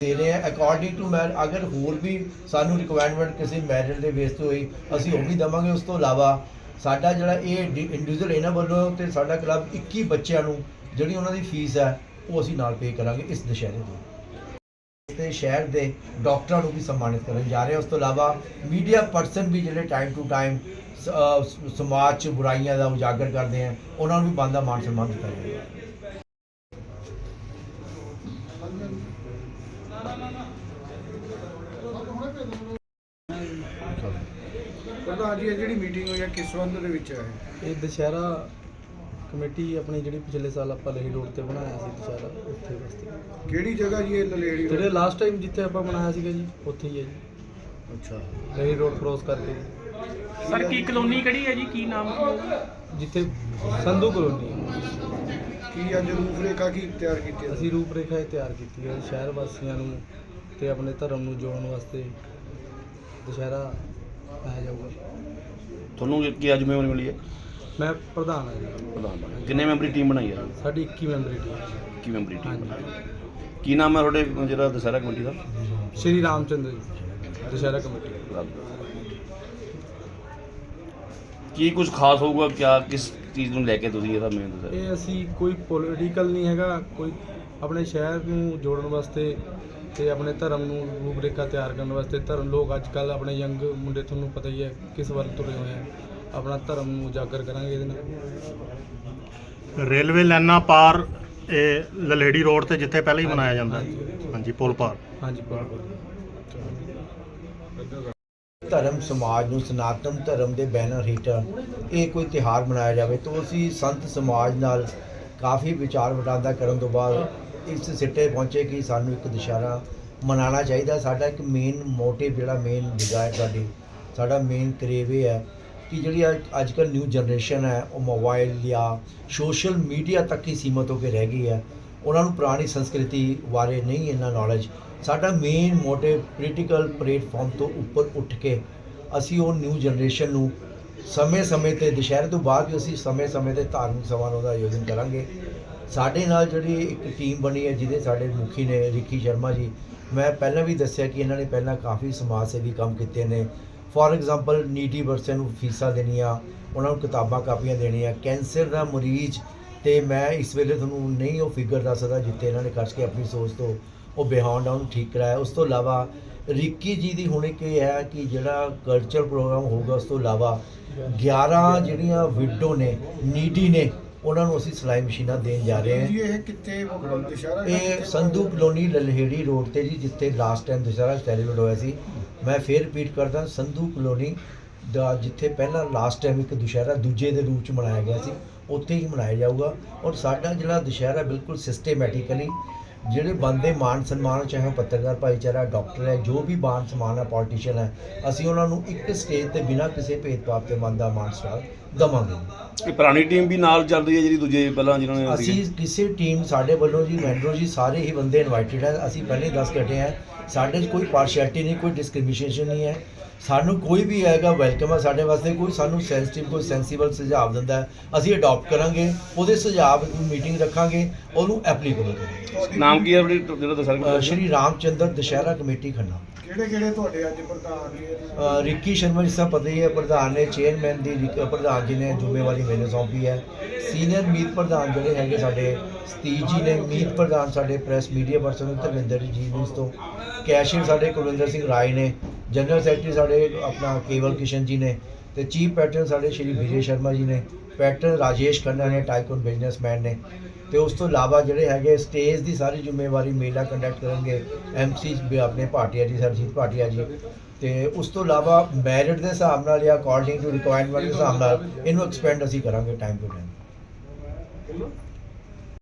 ਦੇ ਰਹੇ ਹਾਂ। ਅਕੋਰਡਿੰਗ ਟੂ ਮੈਰ ਅਗਰ ਹੋਰ ਵੀ ਸਾਨੂੰ ਰਿਕੁਆਇਰਮੈਂਟ ਕਿਸੇ ਮੈਰਿਟ ਦੇ ਬੇਸ ਤੇ ਹੋਈ, ਅਸੀਂ ਉਹ ਵੀ ਦਵਾਂਗੇ। ਉਸ ਤੋਂ ਇਲਾਵਾ ਸਾਡਾ ਜਿਹੜਾ ਇਹ ਇੰਡੀਵਿਜੂਅਲ ਇਹਨਾਂ ਵੱਲੋਂ ਤੇ ਸਾਡਾ ਕਲੱਬ 21 ਬੱਚਿਆਂ ਨੂੰ ਜਿਹੜੀ ਉਹਨਾਂ ਦੀ ਫੀਸ ਹੈ, ਉਹ ਅਸੀਂ ਨਾਲ ਪੇ ਕਰਾਂਗੇ ਇਸ ਦੁਸ਼ਹਿਰੇ ਤੋਂ। ਤੇ ਸ਼ਹਿਰ ਦੇ ਡਾਕਟਰਾਂ ਨੂੰ ਵੀ ਸਨਮਾਨਿਤ ਕਰਨ ਜਾ ਰਹੇ ਹਾਂ। ਉਸ ਤੋਂ ਇਲਾਵਾ ਮੀਡੀਆ ਪਰਸਨ ਵੀ ਜਿਹੜੇ ਟਾਈਮ ਟੂ ਟਾਈਮ ਸਮਾਜ 'ਚ ਬੁਰਾਈਆਂ ਦਾ ਉਜਾਗਰ ਕਰਦੇ ਆ, ਉਹਨਾਂ ਨੂੰ ਵੀ ਬੰਦਾ ਮਾਨ ਸਨਮਾਨ ਦਿੱਤਾ ਜਾਏਗਾ। ਪ੍ਰਧਾਨ ਜੀ ਇਹ ਜਿਹੜੀ ਮੀਟਿੰਗ ਹੋਈ ਹੈ ਕਿਸ ਸੰਬੰਧ ਦੇ ਵਿੱਚ ਹੈ ਇਹ ਦੁਸ਼ਹਿਰਾ ਕਮੇਟੀ ਆਪਣੀ ਜਿਹੜੀ ਪਿਛਲੇ ਸਾਲ ਆਪਾਂ ਲਹੀ ਰੋਡ ਤੇ ਬਣਾਇਆ ਸੀ ਦੁਸ਼ਹਿਰਾ ਉੱਥੇ ਵਾਸਤੇ। ਕਿਹੜੀ ਜਗ੍ਹਾ ਜੀ ਇਹ ਲਲੇੜੀ ਜਿਹੜੇ ਲਾਸਟ ਟਾਈਮ ਜਿੱਥੇ ਆਪਾਂ ਬਣਾਇਆ ਸੀਗਾ ਜੀ ਉੱਥੇ ਹੀ ਹੈ ਜੀ। ਅੱਛਾ। ਲਹੀ ਰੋਡ ਕ੍ਰੋਸ ਕਰਕੇ। ਸਰ ਕੀ ਕਲੋਨੀ ਕਿਹੜੀ ਹੈ ਜੀ? ਕੀ ਨਾਮ ਕੀ ਜਿੱਥੇ ਸੰਧੂ ਕਲੋਨੀ ਹੈ। ਕੀ ਅੱਜ ਰੂਪਰੇਖਾ ਕੀ ਤਿਆਰ ਕੀਤੀ ਹੈ? ਅਸੀਂ ਰੂਪਰੇਖਾ ਇਹ ਤਿਆਰ ਕੀਤੀ ਹੈ ਸ਼ਹਿਰ ਵਾਸੀਆਂ ਨੂੰ ਤੇ ਆਪਣੇ ਧਰਮ ਨੂੰ ਜੋੜਨ ਵਾਸਤੇ ਦੁਸ਼ਹਿਰਾ ਜਾਊਗਾ ਤੁਹਾਨੂੰ ਕੀ ਅੱਜ ਜ਼ਿੰਮੇਵਾਰੀ ਮਿਲੀ ਹੈ? ਮੈਂ ਪ੍ਰਧਾਨ ਹਾਂ ਜੀ। ਪ੍ਰਧਾਨ ਬਣੇ। ਕਿੰਨੇ ਮੈਂਬਰੀ ਟੀਮ ਬਣਾਈ ਹੈ? ਸਾਡੀ 21 ਮੈਂਬਰੀ ਟੀਮ ਕੀ ਮੈਂਬਰੀ ਟੀਮ। ਹਾਂਜੀ। ਕੀ ਨਾਮ ਹੈ ਤੁਹਾਡੇ ਜਿਹੜਾ ਦਸਹਿਰਾ ਕਮੇਟੀ ਦਾ? ਸ਼੍ਰੀ ਰਾਮਚੰਦਰ ਜੀ ਦੁਸ਼ਹਿਰਾ ਕਮੇਟੀ। ਕੀ ਕੁਝ ਖਾਸ ਹੋਊਗਾ? ਕਿਆ ਕਿਸ ਚੀਜ਼ ਨੂੰ ਲੈ ਕੇ ਤੁਸੀਂ ਇਹਦਾ ਮੇਨ ਦੱਸਿਆ ਇਹ ਅਸੀਂ ਕੋਈ ਪੋਲੀਟੀਕਲ ਨਹੀਂ ਹੈਗਾ ਕੋਈ ਆਪਣੇ ਸ਼ਹਿਰ ਨੂੰ ਜੋੜਨ ਵਾਸਤੇ ਤੇ ਆਪਣੇ ਧਰਮ ਨੂੰ ਰੂਪਰੇਖਾ ਤਿਆਰ ਕਰਨ ਵਾਸਤੇ ਧਰਮ ਲੋਕ ਅੱਜ ਕੱਲ ਆਪਣੇ ਯੰਗ ਮੁੰਡੇ ਤੁਹਾਨੂੰ ਪਤਾ ਹੀ ਹੈ ਕਿਸ ਵੱਲ ਤੁਰੇ ਹੋਏ ਆ। ਆਪਣਾ ਧਰਮ ਨੂੰ ਉਜਾਗਰ ਕਰਾਂਗੇ ਇਹਦੇ ਨਾਲ। ਰੇਲਵੇ ਲਾਈਨਾਂ ਪਾਰ ਇਹ ਲਲੇੜੀ ਰੋਡ ਤੇ ਜਿੱਥੇ ਪਹਿਲਾਂ ਹੀ ਮਨਾਇਆ ਜਾਂਦਾ। ਹਾਂਜੀ ਪੁਲ ਪਾਰ। ਹਾਂਜੀ ਬਿਲਕੁਲ ਧਰਮ ਸਮਾਜ ਨੂੰ ਸਨਾਤਨ ਧਰਮ ਦੇ ਬੈਨਰ ਹੇਠ ਇਹ ਕੋਈ ਤਿਹਾਰ ਮਨਾਇਆ ਜਾਵੇ ਤਾਂ ਅਸੀਂ ਸੰਤ ਸਮਾਜ ਨਾਲ ਕਾਫੀ ਵਿਚਾਰ ਵਟਾਂਦਰਾ ਕਰਨ ਤੋਂ ਬਾਅਦ ਇਸ ਸਿੱਟੇ ਪਹੁੰਚੇ ਕਿ ਸਾਨੂੰ ਇੱਕ ਦੁਸ਼ਹਿਰਾ ਮਨਾਉਣਾ ਚਾਹੀਦਾ। ਸਾਡਾ ਇੱਕ ਮੇਨ ਮੋਟਿਵ ਜਿਹੜਾ ਮੇਨ ਡਿਜ਼ਾਇਰ ਸਾਡੀ, ਸਾਡਾ ਮੇਨ ਕਰੇਵ ਇਹ ਹੈ ਕਿ ਜਿਹੜੀ ਅੱਜ ਕੱਲ੍ਹ ਨਿਊ ਜਨਰੇਸ਼ਨ ਹੈ, ਉਹ ਮੋਬਾਈਲ ਜਾਂ ਸੋਸ਼ਲ ਮੀਡੀਆ ਤੱਕ ਹੀ ਸੀਮਤ ਹੋ ਕੇ ਰਹਿ ਗਈ ਹੈ। ਉਹਨਾਂ ਨੂੰ ਪੁਰਾਣੀ ਸੰਸਕ੍ਰਿਤੀ ਬਾਰੇ ਨਹੀਂ ਇੰਨਾ ਨੌਲੇਜ ਸਾਡਾ ਮੇਨ ਮੋਟਿਵ ਪੋਲੀਟੀਕਲ ਪਲੇਟਫਾਰਮ ਤੋਂ ਉੱਪਰ ਉੱਠ ਕੇ ਅਸੀਂ ਉਹ ਨਿਊ ਜਨਰੇਸ਼ਨ ਨੂੰ ਸਮੇਂ-ਸਮੇਂ ਤੇ, ਦੁਸ਼ਹਿਰੇ ਤੋਂ ਬਾਅਦ ਵੀ ਅਸੀਂ ਸਮੇਂ-ਸਮੇਂ ਤੇ ਧਾਰਮਿਕ ਸਮਾਰੋਹ ਦਾ ਆਯੋਜਨ ਕਰਾਂਗੇ। ਸਾਡੇ ਨਾਲ ਜਿਹੜੀ ਇੱਕ ਟੀਮ ਬਣੀ ਹੈ, ਜਿਹਦੇ ਸਾਡੇ ਮੁਖੀ ਨੇ ਰਿੱਕੀ ਸ਼ਰਮਾ ਜੀ, ਮੈਂ ਪਹਿਲਾਂ ਵੀ ਦੱਸਿਆ ਕਿ ਇਹਨਾਂ ਨੇ ਪਹਿਲਾਂ ਕਾਫੀ ਸਮਾਜ ਸੇਵੀ ਕੰਮ ਕੀਤੇ ਨੇ। ਫੋਰ ਐਗਜ਼ਾਮਪਲ ਨੀਟੀ ਪਰਸਨ ਨੂੰ ਫੀਸਾਂ ਦੇਣੀਆਂ, ਉਹਨਾਂ ਨੂੰ ਕਿਤਾਬਾਂ ਕਾਪੀਆਂ ਦੇਣੀਆਂ, ਕੈਂਸਰ ਦਾ ਮਰੀਜ਼, ਤੇ ਮੈਂ ਇਸ ਵੇਲੇ ਤੁਹਾਨੂੰ ਨਹੀਂ ਉਹ ਫਿਗਰ ਦੱਸ ਸਕਦਾ ਜਿੱਤੇ ਇਹਨਾਂ ਨੇ ਖਰਚ ਕੇ ਆਪਣੀ ਸੋਚ ਤੋਂ ਉਹ ਬਿਹਾਉਂਡ ਡਾਊਨ ਠੀਕ ਕਰਾਇਆ। ਉਸ ਤੋਂ ਇਲਾਵਾ ਰਿੱਕੀ ਜੀ ਦੀ ਹੁਣ ਇੱਕ ਇਹ ਹੈ ਕਿ ਜਿਹੜਾ ਕਲਚਰ ਪ੍ਰੋਗਰਾਮ ਹੋਊਗਾ, ਉਸ ਤੋਂ ਇਲਾਵਾ 11 ਜਿਹੜੀਆਂ ਵਿਡੋ ਨੇ ਨੀਡੀ ਨੇ ਉਹਨਾਂ ਨੂੰ ਅਸੀਂ ਸਿਲਾਈ ਮਸ਼ੀਨਾਂ ਦੇਣ ਜਾ ਰਹੇ ਹਾਂ। ਜੀ ਇਹ ਕਿੱਥੇ ਦੁਸ਼ਹਿਰਾ ਇਹ ਸੰਧੂ ਕਲੋਨੀ ਲਲਹੇੜੀ ਰੋਡ ਤੇ ਜੀ ਜਿੱਥੇ ਲਾਸਟ ਟਾਈਮ ਦੁਸ਼ਹਿਰਾ ਸੈਲੀਬ੍ਰੇਟ ਹੋਇਆ ਸੀ। ਮੈਂ ਫੇਰ ਰਿਪੀਟ ਕਰਦਾ ਸੰਧੂ ਕਲੋਨੀ ਦਾ ਜਿੱਥੇ ਪਹਿਲਾਂ ਲਾਸਟ ਟਾਈਮ ਇੱਕ ਦੁਸ਼ਹਿਰਾ ਦੂਜੇ ਦੇ ਰੂਪ ਚ ਮਨਾਇਆ ਗਿਆ ਸੀ ਉੱਥੇ ਹੀ ਮਨਾਇਆ ਜਾਊਗਾ। ਔਰ ਸਾਡਾ ਜਿਹੜਾ ਦੁਸ਼ਹਿਰਾ ਬਿਲਕੁਲ ਸਿਸਟੇਮੈਟਿਕਲੀ ਜਿਹੜੇ ਬੰਦੇ ਮਾਨ ਸਨਮਾਨ ਚਾਹੇ ਪੱਤਰਕਾਰ ਭਾਈਚਾਰਾ ਡਾਕਟਰ ਹੈ ਜੋ ਵੀ ਮਾਨ ਸਨਮਾਨ ਹੈ ਪੋਲੀਟੀਸ਼ੀਅਨ ਹੈ ਅਸੀਂ ਉਹਨਾਂ ਨੂੰ ਇੱਕ ਸਟੇਜ ਤੇ ਬਿਨਾਂ ਕਿਸੇ ਭੇਦਭਾਵ ਦਾ ਮਾਨ ਸਟਾਰ ਦਵਾਂਗੇ। ਇਹ ਪੁਰਾਣੀ ਟੀਮ ਵੀ ਨਾਲ ਚੱਲ ਰਹੀ ਹੈ ਜਿਹੜੀ ਦੂਜੇ ਪਹਿਲਾਂ ਜਿਨ੍ਹਾਂ ਨੇ ਅਸੀਂ ਕਿਸੇ ਟੀਮ ਸਾਡੇ ਵੱਲੋਂ ਜੀ ਮੈਂਡਰੋ ਜੀ ਸਾਰੇ ਹੀ ਬੰਦੇ ਇਨਵਾਈਟਡ ਹੈ। ਅਸੀਂ ਪਹਿਲੇ ਹੀ ਦੱਸ ਕੱਟੇ ਹੈ। ਸਾਡੇ 'ਚ ਕੋਈ ਪਾਰਸ਼ੈਲਿਟੀ ਨਹੀਂ ਕੋਈ ਡਿਸਕ੍ਰਿਮੀਨੇਸ਼ਨ ਨਹੀਂ ਹੈ। ਸਾਨੂੰ ਕੋਈ ਵੀ ਆਏਗਾ ਵੈਲਕਮ ਹੈ ਸਾਡੇ ਵਾਸਤੇ। ਕੋਈ ਸਾਨੂੰ ਸੈਂਸਿਟਿਵ ਕੋਈ ਸੈਂਸੀਬਲ ਸੁਝਾਅ ਦਿੰਦਾ ਅਸੀਂ ਅਡਾਪਟ ਕਰਾਂਗੇ। ਉਹਦੇ ਸੁਝਾਅ ਮੀਟਿੰਗ ਰੱਖਾਂਗੇ। ਉਹਨੂੰ ਐਪਲੀਕੇਬਲ ਕਰਾਂਗੇ। ਨਾਮ ਕੀ ਹੈ ਆਪਣੀ ਜਿਹੜਾ ਕਮੇਟੀ ਸ਼੍ਰੀ ਰਾਮਚੰਦਰ ਦੁਸ਼ਹਿਰਾ ਕਮੇਟੀ ਖੰਨਾ। ਕਿਹੜੇ ਕਿਹੜੇ ਤੁਹਾਡੇ ਅੱਜ ਪ੍ਰਧਾਨ ਜੀ ਰਿੱਕੀ ਸ਼ਰਮਾ ਜੀ ਸਾਹਿਬ ਪਤਾ ਹੀ ਹੈ, ਪ੍ਰਧਾਨ ਨੇ ਚੇਅਰਮੈਨ ਦੀ ਪ੍ਰਧਾਨ ਜੀ ਨੇ ਜ਼ਿੰਮੇਵਾਰੀ ਮੈਨੂੰ ਸੌਂਪੀ ਹੈ। ਸੀਨੀਅਰ ਮੀਤ ਪ੍ਰਧਾਨ ਜਿਹੜੇ ਹੈਗੇ ਸਾਡੇ, ਸਤੀਸ਼ ਜੀ ਨੇ ਮੀਤ ਪ੍ਰਧਾਨ ਸਾਡੇ ਪ੍ਰੈਸ ਮੀਡੀਆ ਪਰਸਨ ਧਰਮਿੰਦਰ ਜੀ ਨਿਊਜ਼ ਤੋਂ। ਕੈਸ਼ੀਅਰ ਸਾਡੇ ਕੁਲਵਿੰਦਰ ਸਿੰਘ ਰਾਏ ਨੇ ਜਨਰਲ ਸੈਕਟਰੀ ਸਾਡੇ ਆਪਣਾ ਕੇਵਲ ਕਿਸ਼ਨ ਜੀ ਨੇ ਤੇ ਚੀਫ ਪੈਟਰਨ ਸਾਡੇ ਸ਼੍ਰੀ ਵਿਜੇ ਸ਼ਰਮਾ ਜੀ ਨੇ, ਪੈਟਰਨ ਰਾਜੇਸ਼ ਖੰਨਾ ਨੇ ਟਾਈਕਨ ਬਿਜ਼ਨਸਮੈਨ ਨੇ ਤੇ ਉਸ ਤੋਂ ਇਲਾਵਾ ਜਿਹੜੇ ਹੈਗੇ ਸਟੇਜ ਦੀ ਸਾਰੀ ਜ਼ਿੰਮੇਵਾਰੀ ਮੇਲਾ ਕੰਡਕਟ ਕਰਨਗੇ ਐਮਸੀ ਵੀ ਆਪਣੇ ਭਾਟੀਆ ਜੀ, ਸਰਜੀਤ ਭਾਟੀਆ ਜੀ। ਤੇ ਉਸ ਤੋਂ ਇਲਾਵਾ ਮੈਰਿਟ ਦੇ ਹਿਸਾਬ ਨਾਲ ਜਾਂ ਅਕੋਰਡਿੰਗ ਟੂ ਰਿਕੁਆਇਰਮੈਂਟ ਦੇ ਹਿਸਾਬ ਨਾਲ ਇਹਨੂੰ ਐਕਸਪੈਂਡ ਅਸੀਂ ਕਰਾਂਗੇ ਟਾਈਮ ਟੂ ਟਾਈਮ